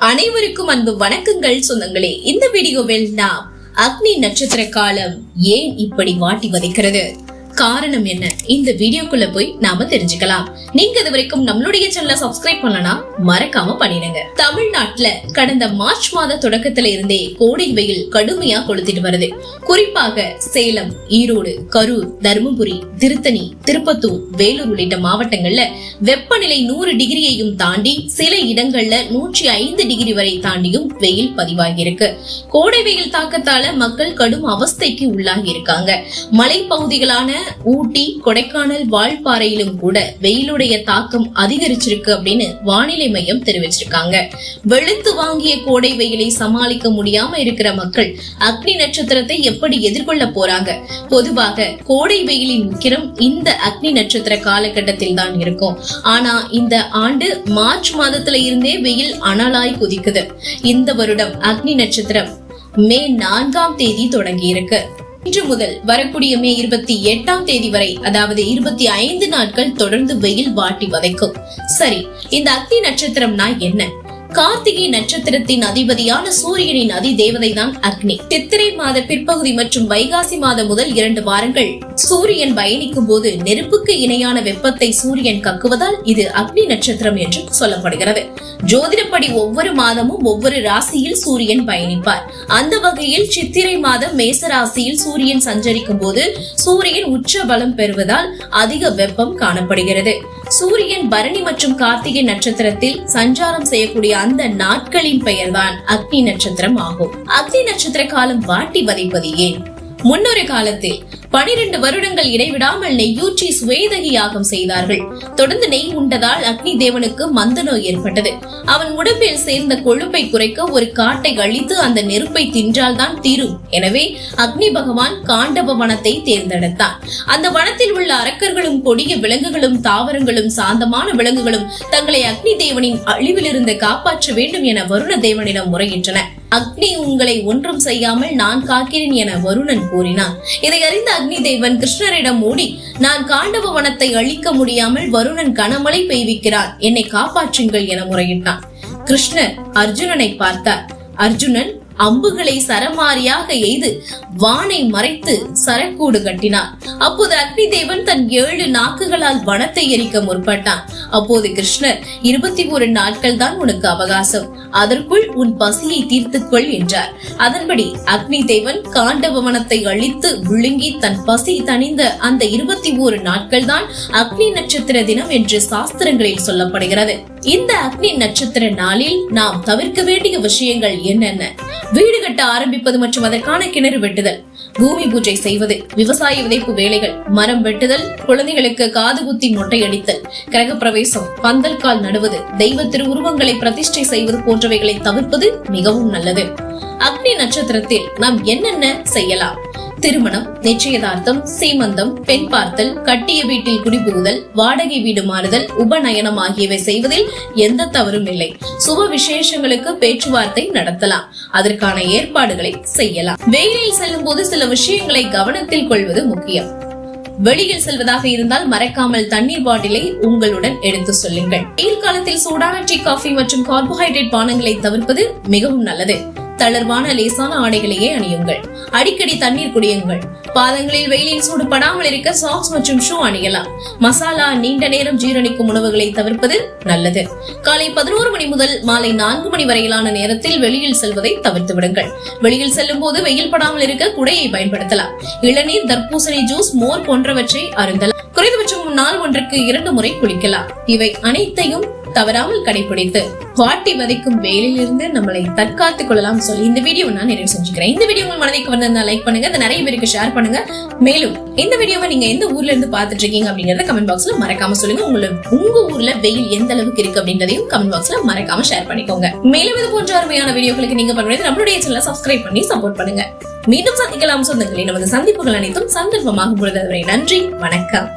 அனைவருக்கும் அன்பு வணக்கங்கள் சொந்தங்களே. இந்த வீடியோவில் நாம் அக்னி நட்சத்திர காலம் ஏன் இப்படி வாட்டி வதைக்கிறது? காரணம் என்ன? இந்த வீடியோக்குள்ள போய் நாம தெரிஞ்சுக்கலாம். நீங்க இது வரைக்கும் நம்மளுடைய சேனலை சப்ஸ்கிரைப் பண்ணனா மறக்காம பண்ணிடுங்க. தமிழ்நாட்டுல கடந்த மார்ச் மாத தொடக்கத்துல இருந்தே கோடை வெயில் கடுமையா கொளுத்திட்டு வருது. குறிப்பாக சேலம் ஈரோடு கரூர் தருமபுரி திருத்தணி திருப்பத்தூர் வேலூர் உள்ளிட்ட மாவட்டங்கள்ல வெப்பநிலை நூறு டிகிரியையும் தாண்டி சில இடங்கள்ல நூற்றி ஐந்து டிகிரி வரை தாண்டியும் வெயில் பதிவாகியிருக்கு கோடை வெயில் தாக்கத்தால மக்கள் கடும் அவஸ்தைக்கு உள்ளாகி இருக்காங்க. மலைப்பகுதிகளான ஊட்டி கொடைக்கானல் வால்பாறையிலும் கூட வெயிலுடைய தாக்கம் அதிகரிச்சிருக்கு அப்படின்னு வானிலை மையம் தெரிவிச்சிருக்காங்க. வெளுத்து வாங்கிய கோடை வெயிலை சமாளிக்க முடியாம இருக்கிற மக்கள் அக்னி நட்சத்திரத்தை எப்படி எதிர்கொள்ள போறாங்க? பொதுவாக கோடை வெயிலின் முக்கிரம் இந்த அக்னி நட்சத்திர காலகட்டத்தில் தான் இருக்கும். ஆனா இந்த ஆண்டு மார்ச் மாதத்துல இருந்தே வெயில் அனலாய் குதிக்குது. இந்த வருடம் அக்னி நட்சத்திரம் மே நான்காம் தேதி தொடங்கி இருக்கு இன்று முதல் வரக்கூடிய மே இருபத்தி எட்டாம் தேதி வரை அதாவது இருபத்தி ஐந்து நாட்கள் தொடர்ந்து வெயில் வாட்டி வதைக்கும். சரி இந்த அக்னி நட்சத்திரம்னா என்ன? கார்த்திகை நட்சத்திரத்தின் அதிபதியான சூரியனின் அதி தேவதை தான் அக்னி. சித்திரை மாத பிற்பகுதி மற்றும் வைகாசி மாதம் முதல் இரண்டு வாரங்கள் சூரியன் பயணிக்கும் போது நெருப்புக்கு இணையான வெப்பத்தை சூரியன் கக்குவதால் இது அக்னி நட்சத்திரம் என்று சொல்லப்படுகிறது. ஜோதிடப்படி ஒவ்வொரு மாதமும் ஒவ்வொரு ராசியில் சூரியன் பயணிப்பார். அந்த வகையில் சித்திரை மாதம் மேச ராசியில் சூரியன் சஞ்சரிக்கும் போது சூரியன் உச்ச பலம் பெறுவதால் அதிக வெப்பம் காணப்படுகிறது. சூரியன் பரணி மற்றும் கார்த்திகை நட்சத்திரத்தில் சஞ்சாரம் செய்யக்கூடிய அந்த நாட்களின் பெயர்தான் அக்னி நட்சத்திரம் ஆகும். அக்னி நட்சத்திர காலம் வாட்டி வதைப்பது ஏன்? முன்னொரு காலத்தில் பனிரெண்டு வருடங்கள் இடைவிடாமல் நெய்யூற்றி சுவேதகி யாகம் செய்தார்கள். தொடர்ந்து நெய் உண்டதால் அக்னி தேவனுக்கு மந்த நோய் ஏற்பட்டது. அவன் உடம்பில் சேர்ந்த கொழுப்பை குறைக்க ஒரு காட்டை அழித்து அந்த நெருப்பை தின்றால் தான் தீரும். எனவே அக்னி பகவான் காண்டப வனத்தை தேர்ந்தெடுத்தான் அந்த வனத்தில் உள்ள அரக்கர்களும் கொடிய விலங்குகளும் தாவரங்களும் சாந்தமான விலங்குகளும் தங்களை அக்னி தேவனின் அழிவிலிருந்து காப்பாற்ற வேண்டும் என வருண தேவனிடம் முறையிட்டன. அக்னி உங்களை ஒன்றும் செய்யாமல் நான் காக்கிறேன் என வருணன் கூறினான். இதை அறிந்த அக்னி தேவன் கிருஷ்ணரிடம் ஓடி நான் காண்டவ வனத்தை அழிக்க முடியாமல் வருணன் கனமழை பெய்விக்கிறான் என்னை காப்பாற்றுங்கள் என முறையிட்டான். கிருஷ்ணர் அர்ஜுனனை பார்த்தார். அர்ஜுனன் அம்புகளை சரமாரியாக எய்து வானை மறைத்து சரக்கூடு கட்டினான் அப்போது அக்னி தேவன் தன் ஏழு நாக்குகளால் வனத்தை எரிக்க முற்பட்டான். அப்போது கிருஷ்ணர் இருபத்தி ஒரு நாட்கள் தான் உனக்கு அவகாசம். அதற்குள் உன் பசியை தீர்த்துக்கொள் என்றார். அதன்படி அக்னி தேவன் காண்டவ வனத்தை அழித்து விழுங்கி தன் பசி தணிந்த அந்த இருபத்தி ஓரு நாட்கள் தான் அக்னி நட்சத்திர தினம் என்று சாஸ்திரங்களில் சொல்லப்படுகிறது. இந்த அக்னி நட்சத்திர நாளில் நாம் தவிர்க்க வேண்டிய விஷயங்கள் என்னென்ன? வீடு கட்ட ஆரம்பிப்பது மற்றும் அதற்கான கிணறு வெட்டுதல் பூமி பூஜை செய்வது விவசாய விதைப்பு வேலைகள் மரம் வெட்டுதல் குழந்தைகளுக்கு காது குத்தி மொட்டையடித்தல் கிரக பிரவேசம் பந்தல் கால் நடுவது தெய்வ திருவுருவங்களை பிரதிஷ்டை செய்வது போன்றவைகளை தவிர்ப்பது மிகவும் நல்லது. அக்னி நட்சத்திரத்தில் நாம் என்னென்ன செய்யலாம்? திருமணம் நிச்சயதார்த்தம் சீமந்தம் பெண் பார்த்தல் கட்டிய வீட்டில் குடிபுகுதல் வாடகை வீடு மாறுதல் உபநயனம் ஆகியவை செய்வதில் எந்த தவறும் இல்லை. சுப விசேஷங்களுக்கு பேச்சுவார்த்தை நடத்தலாம். அதற்கான ஏற்பாடுகளை செய்யலாம். வெயிலில் செல்லும் போது சில விஷயங்களை கவனத்தில் கொள்வது முக்கியம். வெளியில் செல்வதாக இருந்தால் மறக்காமல் தண்ணீர் பாட்டிலை உங்களுடன் எடுத்து சொல்லுங்கள். வெயில் காலத்தில் சூடான டீ காஃபி மற்றும் கார்போஹைட்ரேட் பானங்களை தவிர்ப்பது மிகவும் நல்லது. தளர்வான லேசான ஆடைகளையே அணியுங்கள். அடிக்கடி தண்ணீர் குடியுங்கள். பாதங்களில் வெயிலில் சூடு படாமல் இருக்க சாக்ஸ் மற்றும் ஷூ அணியலாம். மசாலா நீண்ட நேரம் ஜீரணிக்கும் உணவுகளை தவிர்ப்பது நல்லது. காலை பதினோரு மணி முதல் மாலை நான்கு மணி வரையிலான நேரத்தில் வெளியில் செல்வதை தவிர்த்து விடுங்கள். வெளியில் செல்லும் போது வெயில் படாமல் இருக்க குடையை பயன்படுத்தலாம். இளநீர் தர்பூசணி ஜூஸ் மோர் போன்றவற்றை அருந்தலாம். குறைந்தபட்சம் நாள் ஒன்றுக்கு இரண்டு முறை குளிக்கலாம். இவை அனைத்தையும் தவறாமல் கடைபிடித்து வாட்டி வதைக்கும் வேலையிலிருந்து நம்மளை தற்காத்துக் கொள்ளலாம் சொல்லி இந்த வீடியோ நான் நிறைவு செஞ்சுக்கிறேன். இந்த வீடியோ உங்கள் மனதைக்கு வந்திருந்தா லைக் பண்ணுங்க. அதை நிறைய பேருக்கு ஷேர் பண்ணுங்க. மேலும் இந்த வீடியோவை நீங்க எந்த ஊர்ல இருந்து பாத்துட்டு இருக்கீங்க அப்படிங்கறத கமெண்ட் பாக்ஸ்ல மறக்காம சொல்லுங்க. உங்களுக்கு உங்க ஊர்ல வெயில் எந்த அளவுக்கு இருக்கு அப்படின்றதையும் கமெண்ட் பாக்ஸ்ல மறக்காம ஷேர் பண்ணிக்கோங்க. மேலும் இது போன்ற அருமையான வீடியோக்களுக்கு நீங்க பண்ணுறது நம்மளுடைய சேனலை சப்ஸ்கிரைப் பண்ணி சப்போர்ட் பண்ணுங்க. மீண்டும் சந்திக்கலாம். சொந்தங்களே நமது சந்திப்புகள் அனைத்தும் சந்தர்ப்பமாக பொழுது நன்றி. வணக்கம்.